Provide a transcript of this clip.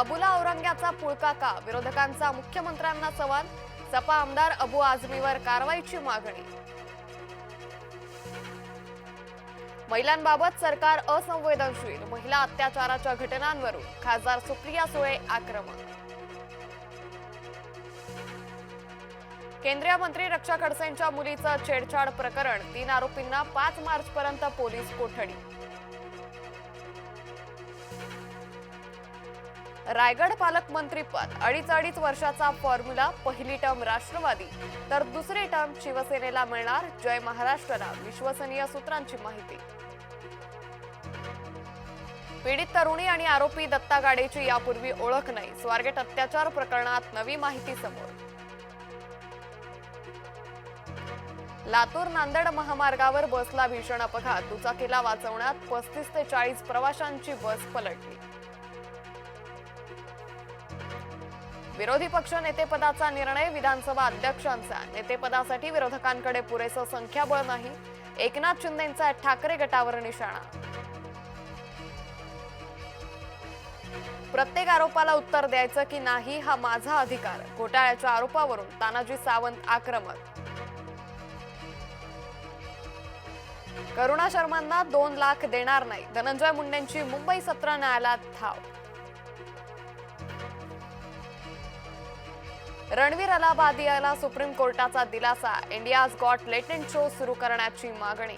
अबुला औरंग्याचा पुळका का विरोधकांचा मुख्यमंत्र्यांना सवाल सपा आमदार अबू आझमीवर कारवाईची मागणी. महिलांबाबत सरकार असंवेदनशील महिला अत्याचाराच्या घटनांवरून. खासदार सुप्रिया सुळे आक्रमक. केंद्रीय मंत्री रक्षा खडसेंच्या मुलीचं छेडछाड प्रकरण तीन आरोपींना पाच मार्चपर्यंत पोलीस कोठडी. रायगड पालकमंत्रीपद अडीच अडीच वर्षाचा फॉर्म्युला पहिली टर्म राष्ट्रवादी. तर दुसरी टर्म शिवसेनेला मिळणार जय महाराष्ट्रला विश्वसनीय सूत्रांची माहिती. पीडित तरुणी आणि आरोपी दत्ता गाडेची यापूर्वी ओळख नाही. स्वारगेट अत्याचार प्रकरणात नवी माहिती समोर. लातूर नांदेड महामार्गावर बसला भीषण अपघात. दुचाकीला वाचवण्यात पस्तीस ते चाळीस प्रवाशांची बस पलटली. विरोधी पक्ष नेतेपदाचा निर्णय विधानसभा अध्यक्षांचा नेतेपदासाठी विरोधकांकडे पुरेसं संख्याबळ नाही. एकनाथ शिंदेंचा ठाकरे गटावर निशाणा. प्रत्येक आरोपाला उत्तर द्यायचं की नाही हा माझा अधिकार. घोटाळ्याच्या आरोपावरून तानाजी सावंत आक्रमक. करुणा शर्मांना दोन लाख देणार नाही. धनंजय मुंडेंची मुंबई सत्र न्यायालयात धाव रणवीर अलाबादियाला सुप्रीम कोर्टाचा दिलासा. इंडियाज गॉट लेटंट शो सुरू करण्याची मागणी.